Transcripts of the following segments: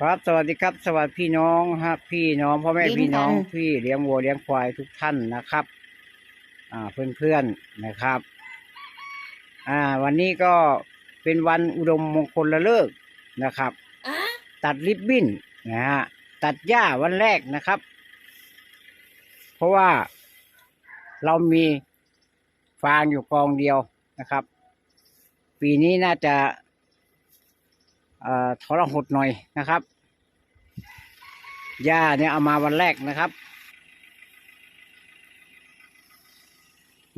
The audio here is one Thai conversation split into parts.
ครับสวัสดีครับ สวัสดีพี่น้องครับพี่น้องพ่อแม่ลิ้นพี่น้องกันพี่เลี้ยงวัวเลี้ยงควายทุกท่านนะครับ อ่าเพื่อนเพื่อนๆนะครับ อ่า วันนี้ก็เป็นวันอุดมมงคลละเลิกษ์นะครับ ตัดริบบิ้นนะฮะตัดหญ้าวันแรกนะครับ เพราะว่าเรามีฟางอยู่กองเดียวนะครับ ปีนี้น่าจะเอ่อ ทรหดหน่อยนะครับหญ้าเนี่ยเอามาวันแรกนะครับ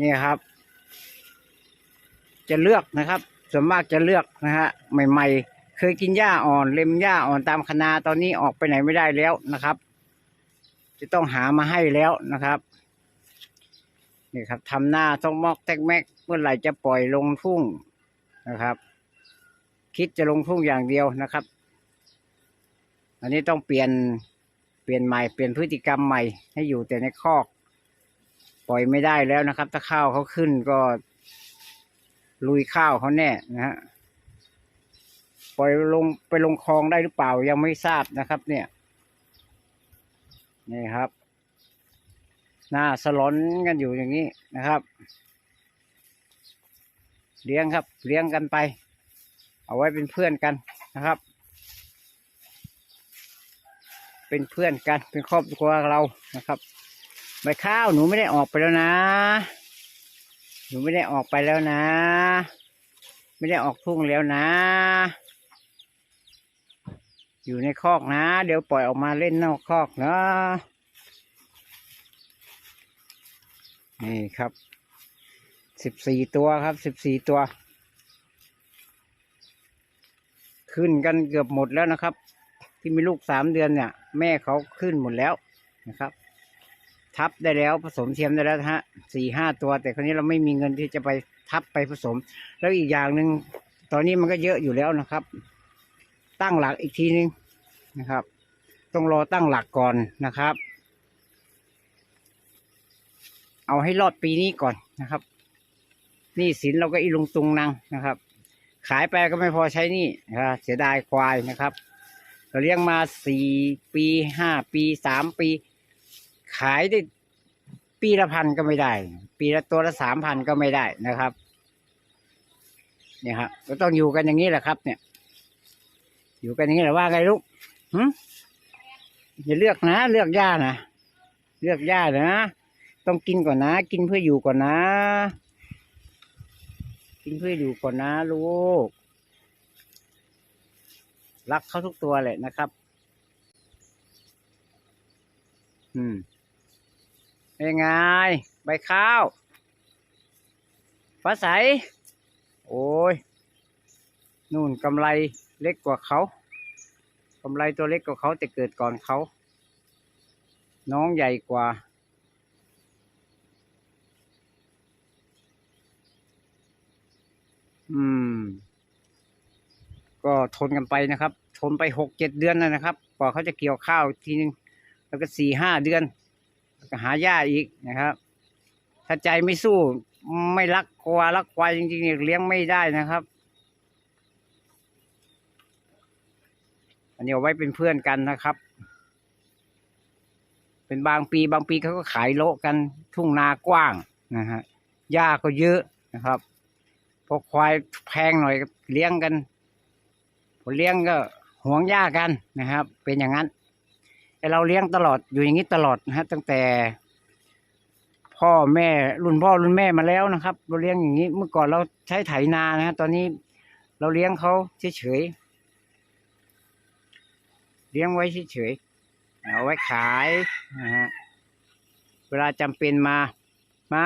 นี่ครับ จะเลือกนะครับส่วนมากจะเลือกนะฮะใหม่ ๆ เคยกินหญ้าอ่อนเล็มหญ้าอ่อนตามคณาตอนนี้ออกไปไหนไม่ได้แล้วนะครับ จะต้องหามาให้แล้วนะครับนี่ครับทำหน้าต้องมอกแทกแม็กเมื่อไหร่จะปล่อยลงทุ่งนะครับ คิดจะลงทุ่งอย่างเดียวนะครับ อันนี้ต้องเปลี่ยนเปลี่ยนใหม่เปลี่ยนพฤติกรรมใหม่ ให้อยู่แต่ในคอก ปล่อยไม่ได้แล้วนะครับ ถ้าข้าวเขาขึ้นก็ ลุยข้าวเขาแน่นะฮะปล่อยลงไปลงคลองได้หรือเปล่ายังไม่ทราบนะครับ เนี่ยนี่ครับ หน้าสลอนกันอยู่อย่างนี้นะครับ เลี้ยงครับ เลี้ยงกันไป เอาไว้เป็นเพื่อนกันนะครับ เป็นเพื่อนกันเป็นครอบครัวเรานะครับใบข้าวหนูไม่ได้ออกไปแล้วนะ หนูไม่ได้ออกไปแล้วนะ ไม่ได้ออกทุ่งแล้วนะ อยู่ในคอกนะ เดี๋ยวปล่อยออกมาเล่นนอกคอกนะนี่ครับสิบสี่ตัวครับสิบสี่ตัว ขึ้นกันเกือบหมดแล้วนะครับ ที่มีลูกสามเดือนเนี่ย แม่เขาขึ้นหมดแล้วนะครับ ทับได้แล้วผสมเทียมได้แล้วฮะสี่ห้าตัว แต่คราวนี้เราไม่มีเงินที่จะไปทับไปผสม แล้วอีกอย่างหนึ่งตอนนี้มันก็เยอะอยู่แล้วนะครับ ตั้งหลักอีกทีนึงนะครับ ต้องรอตั้งหลักก่อนนะครับ เอาให้รอดปีนี้ก่อนนะครับนี่สินเราก็อีลงตุงนังนะครับ ขายไปก็ไม่พอใช้นี่นะครับเสียดายควายนะครับเราเลี้ยงมาสี่ปีห้าปีสามปี ขายได้ปีละพันก็ไม่ได้ ปีละตัวละสามพันก็ไม่ได้นะครับเนี่ยครับก็ต้องอยู่กันอย่างนี้แหละครับ เนี่ย อยู่กันอย่างนี้แหละว่าไงลูกหึอย่าเลือกนะ เลือกย่านะเลือกย่านะ ต้องกินก่อนนะ กินเพื่ออยู่ก่อนนะ กินเพื่ออยู่ก่อนนะลูก รักเขาทุกตัวเลยนะครับ อืมเป็นไง ใบข้าวฟ้าใส โอ้ย นู่นกำไรเล็กกว่าเขากำไรตัวเล็กกว่าเขาแต่เกิดก่อนเขา น้องใหญ่กว่า ก็ทนกันไปนะครับ ทนไปหกเจ็ดเดือนนะนะครับกว่าเขาจะเกี่ยวข้าวทีนึงแล้วก็สี่ห้าเดือนก็หาหญ้าอีกนะครับ ถ้าใจไม่สู้ไม่รักควายรักควายจริงๆเลี้ยงไม่ได้นะครับ อันนี้เอาไว้เป็นเพื่อนกันนะครับ เป็นบางปีบางปีเขาก็ขายโลกันทุ่งนากว้างนะฮะหญ้าก็เยอะนะครับพอควายแพงหน่อยเลี้ยงกัน พอเลี้ยงก็ห่วงหญ้ากันนะครับ เป็นอย่างนั้นแต่เราเลี้ยงตลอดอยู่อย่างนี้ตลอดนะฮะตั้งแต่ พ่อแม่รุ่นพ่อรุ่นแม่มาแล้วนะครับ เราเลี้ยงอย่างนี้เมื่อก่อนเราใช้ไถนานะฮะตอนนี้เราเลี้ยงเขาเฉยๆเลี้ยงไว้เฉยๆเอาไว้ขายนะฮะเวลาจำเป็นมา มา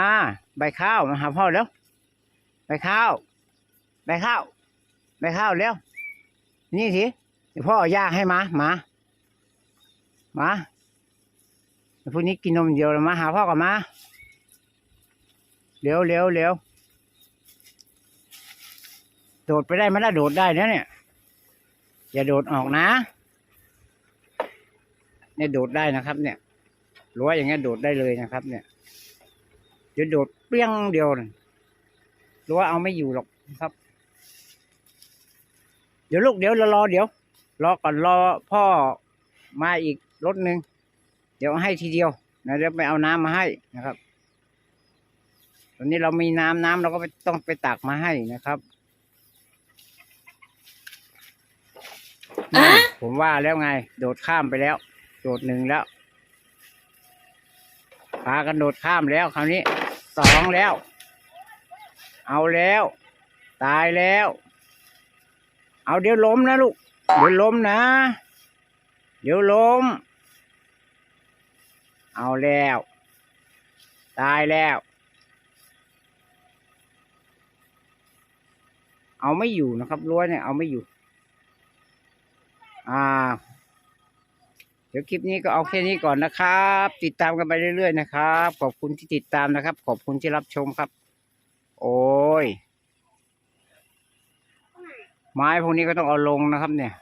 ใบข้าวมาหาพ่อแล้วใบข้าวใบข้าวใบข้าวเร็ว นี่สิพ่อเอาหญ้าให้มามามาเดี๋ยวพรุ่งนี้กินนมเดียวมาหาพ่อกับมาเร็วเร็วเร็วโดดไปได้ไหมล่ะโดดได้นะเนี่ย อย่าโดดออกนะเนี่ยโดดได้นะครับ เนี่ยรั้วอย่างเงี้ยโดดได้เลยนะครับ เนี่ยเดี๋ยวโดดเปรี้ยงเดียวรั้วเอาไม่อยู่หรอกครับ ดี๋ยวลูกเดี๋ยวรอรอเดี๋ยว รอก่อนรอพ่อมาอีกรถหนึ่งเดี๋ยวให้ทีเดียวนะเดี๋ยวไปเอาน้ำมาให้นะครับตอนนี้เรามีน้ำน้ำเราก็ไปต้องไปตักมาให้นะครับนั่นผมว่าแล้วไง โดดข้ามไปแล้ว โดดหนึ่งแล้วพากันโดดข้ามแล้วคราวนี้สองแล้ว เอาแล้ว ตายแล้ว เอาเดี๋ยวล้มนะลูก เดี๋ยวล้มนะ เดี๋ยวล้ม เอาแล้ว ตายแล้ว เอาไม่อยู่นะครับรั้วเนี่ยเอาไม่อยู่ อ่า เดี๋ยวคลิปนี้ก็เอาแค่นี้ก่อนนะครับ ติดตามกันไปเรื่อยๆนะครับ ขอบคุณที่ติดตามนะครับ ขอบคุณที่รับชมครับ โอ้ย ไม้พวกนี้ก็ต้องเอาลงนะครับ เนี่ย